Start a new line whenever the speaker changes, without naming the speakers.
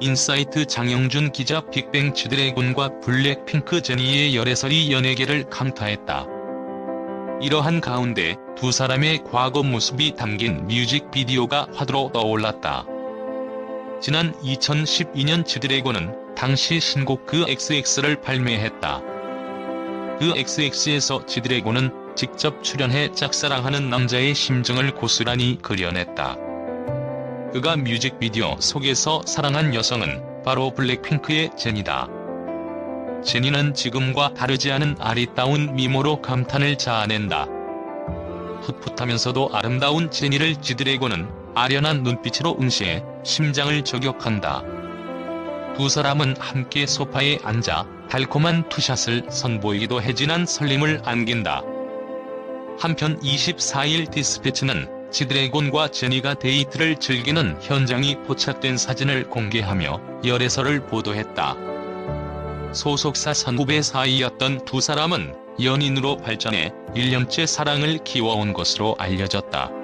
인사이트 장영준 기자 빅뱅 지드래곤과 블랙핑크 제니의 열애설이 연예계를 강타했다. 이러한 가운데 두 사람의 과거 모습이 담긴 뮤직비디오가 화두로 떠올랐다. 지난 2012년 지드래곤은 당시 신곡 그 XX를 발매했다. 그 XX에서 지드래곤은 직접 출연해 짝사랑하는 남자의 심정을 고스란히 그려냈다. 그가 뮤직비디오 속에서 사랑한 여성은 바로 블랙핑크의 제니다. 제니는 지금과 다르지 않은 아리따운 미모로 감탄을 자아낸다. 풋풋하면서도 아름다운 제니를 지드래곤은 아련한 눈빛으로 응시해 심장을 저격한다. 두 사람은 함께 소파에 앉아 달콤한 투샷을 선보이기도 해 진한 설렘을 안긴다. 한편 24일 디스패치는 지드래곤과 제니가 데이트를 즐기는 현장이 포착된 사진을 공개하며 열애설을 보도했다. 소속사 선후배 사이였던 두 사람은 연인으로 발전해 1년째 사랑을 키워온 것으로 알려졌다.